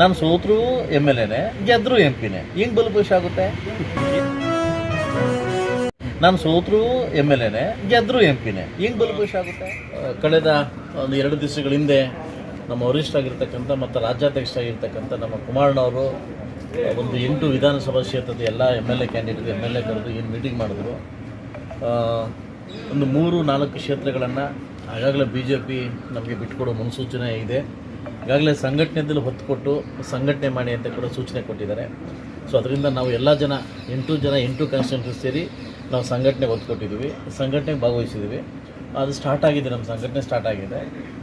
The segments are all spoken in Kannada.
ನಾನು ಸೋತರು ಎಂ ಎಲ್ ಎನೆ ಗೆದ್ದರು ಎಂ ಪಿನೇ ಬಲು ಖುಷಿ ಆಗುತ್ತೆ? ನಾನು ಸೋತರು ಎಂ ಎಲ್ ಎನೆ ಗೆದ್ರು ಎಂ ಪಿನೇ ಬಲು ಖುಷಿ ಆಗುತ್ತೆ? ಕಳೆದ ಒಂದು ಎರಡು ದಿವಸಗಳ ಹಿಂದೆ ನಮ್ಮ ವರಿಷ್ಠ ವರಿಷ್ಠರಾಗಿರ್ತಕ್ಕಂಥ ಮತ್ತು ರಾಜ್ಯಾಧ್ಯಕ್ಷರಾಗಿರ್ತಕ್ಕಂಥ ನಮ್ಮ ಕುಮಾರಣ್ಣವರು ಒಂದು ಎಂಟು ವಿಧಾನಸಭಾ ಕ್ಷೇತ್ರದ ಎಲ್ಲ M L A candidate M L A ಕರೆದು ಏನು ಮೀಟಿಂಗ್ ಮಾಡಿದ್ರು. ಒಂದು ಮೂರು ನಾಲ್ಕು ಕ್ಷೇತ್ರಗಳನ್ನು ಆಗಾಗಲೇ ಬಿ ಜೆ ಪಿ ನಮಗೆ ಬಿಟ್ಕೊಡೋ ಮುನ್ಸೂಚನೆ ಇದೆ. ಈಗಾಗಲೇ ಸಂಘಟನೆದಲ್ಲಿ ಹೊತ್ತು ಕೊಟ್ಟು ಸಂಘಟನೆ ಮಾಡಿ ಅಂತ ಕೂಡ ಸೂಚನೆ ಕೊಟ್ಟಿದ್ದಾರೆ. ಸೊ ಅದರಿಂದ ನಾವು ಎಲ್ಲ ಜನ, ಎಂಟು ಜನ, ಎಂಟು ಕಾನ್ಸ್ಟಿಟ್ಯೂನ್ಸಿ ಸೇರಿ ನಾವು ಸಂಘಟನೆಗೆ ಒತ್ತು ಕೊಟ್ಟಿದ್ದೀವಿ ಸಂಘಟನೆಗೆ ಭಾಗವಹಿಸಿದ್ದೀವಿ. ಅದು ಸ್ಟಾರ್ಟ್ ಆಗಿದೆ, ನಮ್ಮ ಸಂಘಟನೆ ಸ್ಟಾರ್ಟ್ ಆಗಿದೆ.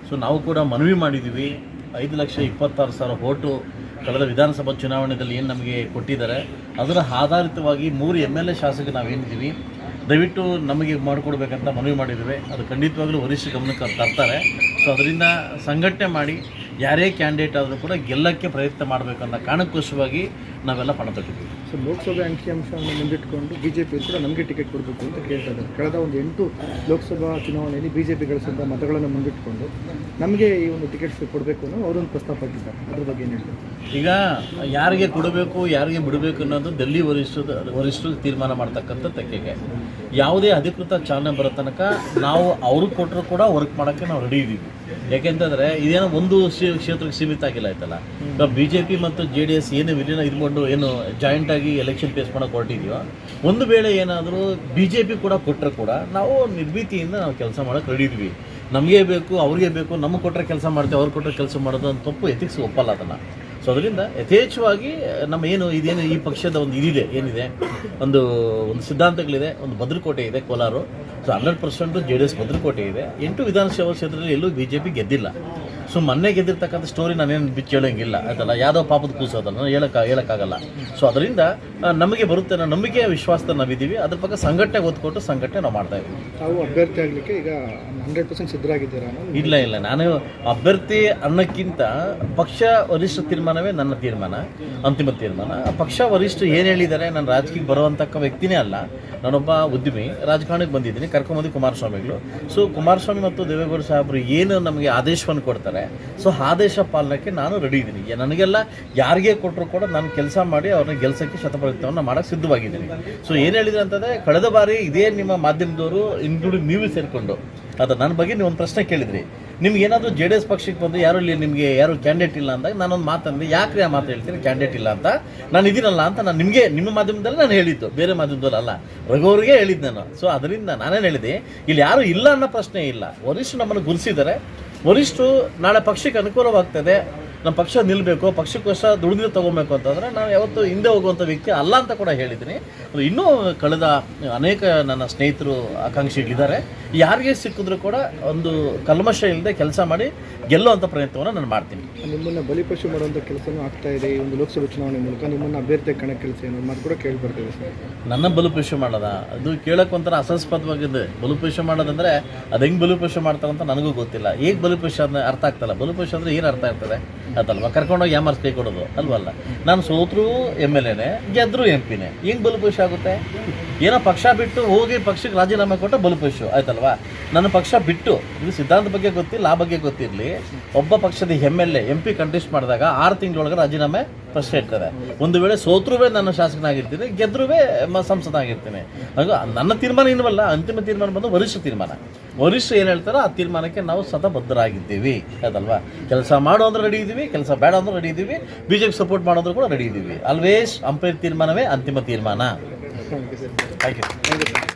ಸೊ ನಾವು ಕೂಡ ಮನವಿ ಮಾಡಿದ್ದೀವಿ. ಐದು ಲಕ್ಷ ಇಪ್ಪತ್ತಾರು ಸಾವಿರ ಓಟು ಕಳೆದ ವಿಧಾನಸಭಾ ಚುನಾವಣೆಯಲ್ಲಿ ಏನು ನಮಗೆ ಕೊಟ್ಟಿದ್ದಾರೆ. ಅದರ ಆಧಾರಿತವಾಗಿ ಮೂರು ಎಂ ಎಲ್ ಎ ಶಾಸಕ ನಾವೇನಿದ್ದೀವಿ ದಯವಿಟ್ಟು ನಮಗೆ ಮಾಡಿಕೊಡ್ಬೇಕಂತ ಮನವಿ ಮಾಡಿದ್ದೀವಿ. ಅದು ಖಂಡಿತವಾಗಲೂ ವರಿಷ್ಠ ಗಮನಕ್ಕೆ ತರ್ತಾರೆ. ಸೊ ಅದರಿಂದ ಸಂಘಟನೆ ಮಾಡಿ ಯಾರೇ ಕ್ಯಾಂಡಿಡೇಟ್ ಆದರೂ ಕೂಡ ಗೆಲ್ಲಕ್ಕೆ ಪ್ರಯತ್ನ ಮಾಡಬೇಕನ್ನೋ ಕಾರಣಕ್ಕೋಸ್ಕರವಾಗಿ ನಾವೆಲ್ಲ ಪಣ ತೊಟ್ಟಿದ್ದೀವಿ. ಸೊ ಲೋಕಸಭೆ ಅಂಕಿಅಂಶವನ್ನು ಮುಂದಿಟ್ಟುಕೊಂಡು ಬಿಜೆಪಿ ಕೂಡ ನಮಗೆ ಟಿಕೆಟ್ ಕೊಡಬೇಕು ಅಂತ ಕೇಳ್ತಾ ಇದ್ದಾರೆ. ಕಳೆದ ಒಂದು ಎಂಟು ಲೋಕಸಭಾ ಚುನಾವಣೆಯಲ್ಲಿ ಬಿಜೆಪಿ ಗಳಿಸಿದ ಮತಗಳನ್ನು ಮುಂದಿಟ್ಟುಕೊಂಡು ನಮಗೆ ಈ ಒಂದು ಟಿಕೆಟ್ಸ್ ಕೊಡಬೇಕು ಅನ್ನೋ ಅವರೊಂದು ಪ್ರಸ್ತಾಪ ಹಾಕಿದ್ದಾರೆ. ಅದ್ರ ಬಗ್ಗೆ ಏನು ಹೇಳ್ತಾರೆ? ಈಗ ಯಾರಿಗೆ ಕೊಡಬೇಕು ಯಾರಿಗೆ ಬಿಡಬೇಕು ಅನ್ನೋದು ಡೆಲ್ಲಿ ವರಿಷ್ಠ ವರಿಷ್ಠರು ತೀರ್ಮಾನ ಮಾಡ್ತಕ್ಕಂಥ ತೆಕ್ಕೆಗೆ ಯಾವುದೇ ಅಧಿಕೃತ ಚಾಲನೆ ಬರೋ ತನಕ ನಾವು ಅವರು ಕೊಟ್ಟರು ಕೂಡ ವರ್ಕ್ ಮಾಡೋಕ್ಕೆ ನಾವು ರೆಡಿ ಇದ್ದೀವಿ ಯಾಕೆಂತಂದರೆ ಇದೇನೋ ಒಂದು ಕ್ಷೇತ್ರಕ್ಕೆ ಸೀಮಿತ ಆಗಿಲ್ಲ ಆಯ್ತಲ್ಲ? ನಾವು ಬಿ ಜೆ ಪಿ ಮತ್ತು ಜೆ ಡಿ ಎಸ್ ಏನು ವಿಲೀನ ಇದ್ಕೊಂಡು ಏನು ಜಾಯಿಂಟ್ ಆಗಿ ಎಲೆಕ್ಷನ್ ಫೇಸ್ ಮಾಡೋಕೆ ಹೊರಟಿದೆಯೋ ಒಂದು ವೇಳೆ ಏನಾದರೂ ಬಿ ಜೆ ಪಿ ಕೂಡ ಕೊಟ್ಟರೆ ಕೂಡ ನಾವು ನಿರ್ಭೀತಿಯಿಂದ ನಾವು ಕೆಲಸ ಮಾಡೋಕೆ ರೆಡಿ ಇದ್ವಿ. ನಮಗೆ ಬೇಕು, ಅವ್ರಿಗೆ ಬೇಕು, ನಮಗೆ ಕೊಟ್ಟರೆ ಕೆಲಸ ಮಾಡ್ತೀವಿ, ಅವ್ರು ಕೊಟ್ಟರೆ ಕೆಲಸ ಮಾಡೋದು ಅಂತ ತಪ್ಪು ಎಥಿಕ್ಸ್ ಒಪ್ಪಲ್ಲ ಅದನ್ನು. ಸೊ ಅದರಿಂದ ಯಥೇಚ್ಛವಾಗಿ ನಮ್ಮ ಏನು ಇದೇನು ಈ ಪಕ್ಷದ ಒಂದು ಇದಿದೆ, ಏನಿದೆ? ಒಂದು ಒಂದು ಸಿದ್ಧಾಂತಗಳಿದೆ, ಒಂದು ಭದ್ರಕೋಟೆ ಇದೆ, Kolar. So hundred percent J D S ಭದ್ರಕೋಟೆ ಇದೆ. ಎಂಟು ವಿಧಾನಸಭಾ ಕ್ಷೇತ್ರದಲ್ಲಿ ಎಲ್ಲೂ ಬಿ ಜೆ ಪಿ ಗೆದ್ದಿಲ್ಲ. ಸೊ ಮೊನ್ನೆ ಗೆದ್ದಿರ್ತಕ್ಕಂಥ ಸ್ಟೋರಿ ನಾನೇನು ಬಿಚ್ಚಿ ಹೇಳೋಂಗಿಲ್ಲ ಆಯ್ತಲ್ಲ? ಯಾವುದೋ ಪಾಪದ ಕೂಸೋದಲ್ಲ ನಾನು ಹೇಳಕ್ಕೆ ಹೇಳೋಕ್ಕಾಗಲ್ಲ. ಸೊ ಅದರಿಂದ ನಮಗೆ ಬರುತ್ತೆ ಅನ್ನೋ ನಂಬಿಕೆ ವಿಶ್ವಾಸದ ನಾವಿದ್ದೀವಿ. ಅದ್ರ ಬಗ್ಗೆ ಸಂಘಟನೆ ಓದ್ಕೊಟ್ಟು ಕೊಟ್ಟು ಸಂಘಟನೆ ನಾವು ಮಾಡ್ತಾ ಇದ್ದೀವಿ. ತಾವು ಅಭ್ಯರ್ಥಿ ಆಗಲಿಕ್ಕೆ ಈಗ ಹಂಡ್ರೆಡ್ ಪರ್ಸೆಂಟ್ ಸಿದ್ಧರಾಗಿದ್ದೀರಾ ಇಲ್ಲ ಇಲ್ಲ. ನಾನು ಅಭ್ಯರ್ಥಿ ಅನ್ನೋಕ್ಕಿಂತ ಪಕ್ಷ ವರಿಷ್ಠ ತೀರ್ಮಾನವೇ ನನ್ನ ತೀರ್ಮಾನ ಅಂತಿಮ ತೀರ್ಮಾನ. ಪಕ್ಷ ವರಿಷ್ಠ ಏನು ಹೇಳಿದ್ದಾರೆ ನಾನು ರಾಜಕೀಯಕ್ಕೆ ಬರುವಂತಕ್ಕ ವ್ಯಕ್ತಿನೇ ಅಲ್ಲ. ನಾನೊಬ್ಬ ಉದ್ಯಮಿ ರಾಜಕಾರಣಕ್ಕೆ ಬಂದಿದ್ದೀನಿ ಕರ್ಕೊಂಬಂದು ಕುಮಾರಸ್ವಾಮಿಗಳು. ಸೊ ಕುಮಾರಸ್ವಾಮಿ ಮತ್ತು ದೇವೇಗೌಡ ಸಾಹೇಬರು ಏನು ನಮಗೆ ಆದೇಶವನ್ನು ಕೊಡ್ತಾರೆ? ಸೊ ಆದೇಶ ಪಾಲನೆಗೆ ನಾನು ರೆಡಿ ಇದ್ದೀನಿ. ನನಗೆಲ್ಲ ಯಾರಿಗೆ ಕೊಟ್ಟರು ಕೂಡ ನಾನು ಕೆಲಸ ಮಾಡಿ ಅವ್ರನ್ನ ಗೆಲ್ಸೋಕ್ಕೆ ಶತಪ್ರಯತ್ನವನ್ನು ಮಾಡೋಕ್ಕೆ ಸಿದ್ಧವಾಗಿದ್ದೀನಿ. ಸೊ ಏನು ಹೇಳಿದ್ರೆ ಅಂತಂದರೆ, ಕಳೆದ ಬಾರಿ ಇದೇ ನಿಮ್ಮ ಮಾಧ್ಯಮದವರು ಇನ್ಕ್ಲೂಡಿಂಗ್ ನೀವು ಸೇರಿಕೊಂಡು. ಅದು ನನ್ನ ಬಗ್ಗೆ ನೀವು ಒಂದು ಪ್ರಶ್ನೆ ಕೇಳಿದ್ರಿ. ನಿಮ್ಗೆ ಏನಾದರೂ ಜೆ ಡಿ ಎಸ್ ಪಕ್ಷಕ್ಕೆ ಬಂದು ಯಾರು ಇಲ್ಲಿ ನಿಮಗೆ ಯಾರು ಕ್ಯಾಂಡಿಡೇಟ್ ಇಲ್ಲ ಅಂದಾಗ ನಾನೊಂದು ಮಾತಂದ್ರೆ ಯಾಕ್ರಿ ಆ ಮಾತು ಹೇಳ್ತೀನಿ ಕ್ಯಾಂಡಿಡೇಟ್ ಇಲ್ಲ ಅಂತ. ನಾನು ಇದೀನಲ್ಲ ಅಂತ ನಾನು ನಿಮಗೆ, ನಿಮ್ಮ ಮಾಧ್ಯಮದಲ್ಲಿ ನಾನು ಹೇಳಿದ್ದು. ಬೇರೆ ಮಾಧ್ಯಮದಲ್ಲಿ ಅಲ್ಲ. ರಘುವರಿಗೆ ಹೇಳಿದ್ದು ನಾನು. ಸೊ ಅದರಿಂದ ನಾನೇನು ಹೇಳಿದೆ, ಇಲ್ಲಿ ಯಾರು ಇಲ್ಲ ಅನ್ನೋ ಪ್ರಶ್ನೆ ಇಲ್ಲ. ವರಿಷ್ಠ ನಮ್ಮನ್ನು ಗುರುಸಿದ್ದಾರೆ. ವರಿಷ್ಠರು ನಾಳೆ ಪಕ್ಷಕ್ಕೆ ಅನುಕೂಲವಾಗ್ತದೆ. ನಮ್ಮ ಪಕ್ಷ ನಿಲ್ಲಬೇಕು ಪಕ್ಷಕ್ಕೋಸ್ಕರ ದುಡಿದು ತೊಗೊಬೇಕು ಅಂತಂದರೆ ನಾನು ಯಾವತ್ತು ಹಿಂದೆ ಹೋಗುವಂಥ ವ್ಯಕ್ತಿ ಅಲ್ಲ ಅಂತ ಕೂಡ ಹೇಳಿದ್ದೀನಿ. ಅದು ಇನ್ನೂ ಕಳೆದ ಅನೇಕ ನನ್ನ ಸ್ನೇಹಿತರು ಆಕಾಂಕ್ಷಿಗಳಿದ್ದಾರೆ. ಯಾರಿಗೆ ಸಿಕ್ಕಿದ್ರು ಕೂಡ ಒಂದು ಕಲ್ಮಶ ಇಲ್ಲದೆ ಕೆಲಸ ಮಾಡಿ ಗೆಲ್ಲುವಂಥ ಪ್ರಯತ್ನವನ್ನು ನಾನು ಮಾಡ್ತೀನಿ. ನಿಮ್ಮನ್ನು ಬಲಿಪಶು ಮಾಡುವಂಥ ಕೆಲಸನೂ ಆಗ್ತಾ ಇದೆ. ಈ ಒಂದು ಲೋಕಸಭೆ ಚುನಾವಣೆ ಮೂಲಕ ನಿಮ್ಮನ್ನು ಅಭ್ಯರ್ಥಿ ಕಣ ಕೆಲಸ ಏನು ಮಾತು ಕೂಡ ಕೇಳಿ ಬರ್ತೀವಿ ಸರ್. ನನ್ನ ಬಲಿಪಶು ಮಾಡೋದ? ಅದು ಕೇಳೋಕ್ಕೆ ಒಂಥರ ಅಸಸ್ಪದವಾಗಿದೆ ಬಲಿಪಶು ಮಾಡೋದಂದ್ರೆ ಅದು ಹೆಂಗೆ ಬಲಿಪಶು ಮಾಡ್ತಾರಂತ ನನಗೂ ಗೊತ್ತಿಲ್ಲ. ಹೇಗೆ ಬಲಿಪಶು ಅದನ್ನ ಅರ್ಥ ಆಗ್ತಲ್ಲ? ಬಲಿಪಶು ಅಂದರೆ ಏನು ಅರ್ಥ ಆಗ್ತದೆ? ಅದಲ್ವಾ? ಕರ್ಕೊಂಡೋಗಿ ಆರ್ ಕೈ ಕೊಡೋದು ಅಲ್ವಲ್ಲ ನಾನು ಸೋತರು ಎಂ ಎಲ್ ಎನೇ ಗೆದ್ರು ಎಂ ಪಿನೇ ಹಿಂಗೆ ಬಲುಪೇಶ ಆಗುತ್ತೆ? ಏನೋ ಪಕ್ಷ ಬಿಟ್ಟು ಹೋಗಿ ಪಕ್ಷಕ್ಕೆ ರಾಜೀನಾಮೆ ಕೊಟ್ಟ ಬಲಪುಷು ಆಯ್ತಲ್ವಾ? ನನ್ನ ಪಕ್ಷ ಬಿಟ್ಟು, ಇದು ಸಿದ್ಧಾಂತ ಬಗ್ಗೆ ಗೊತ್ತಿಲ್ಲ, ಆ ಬಗ್ಗೆ ಗೊತ್ತಿರಲಿ. ಒಬ್ಬ ಪಕ್ಷದ M L A, M P contest ಮಾಡಿದಾಗ ಆರು ತಿಂಗಳೊಳಗೆ ರಾಜೀನಾಮೆ ಪ್ರಶ್ನೆ ಇರ್ತದೆ. ಒಂದು ವೇಳೆ ಸೋತ್ರುವೇ ನನ್ನ ಶಾಸಕನಾಗಿರ್ತೀನಿ ಗೆದ್ರುವೇ ಮ ಸಂಸದನಾಗಿರ್ತೀನಿ. ಹಾಗ ನನ್ನ ತೀರ್ಮಾನ ಇನ್ನವಲ್ಲ ಅಂತಿಮ ತೀರ್ಮಾನ ಬಂದು ವರಿಷ್ಠ ತೀರ್ಮಾನ. ವರಿಷ್ಠ ಏನು ಹೇಳ್ತಾರೋ ಆ ತೀರ್ಮಾನಕ್ಕೆ ನಾವು ಸದಾ ಬದ್ಧರಾಗಿದ್ದೀವಿ ಅದಲ್ವಾ ಕೆಲಸ ಮಾಡು ಅಂದ್ರೆ ರೆಡಿ ಇದ್ದೀವಿ ಕೆಲಸ ಬೇಡ ಅಂದ್ರೆ ರೆಡಿ ಇದ್ದೀವಿ ಬಿ ಜೆ ಪಿ ಸಪೋರ್ಟ್ ಮಾಡೋದ್ರು ಕೂಡ ರೆಡಿ ಇದ್ದೀವಿ. ಆಲ್ವೇಸ್ ಅಂಪೈರ್ ತೀರ್ಮಾನವೇ ಅಂತಿಮ ತೀರ್ಮಾನ. Thank you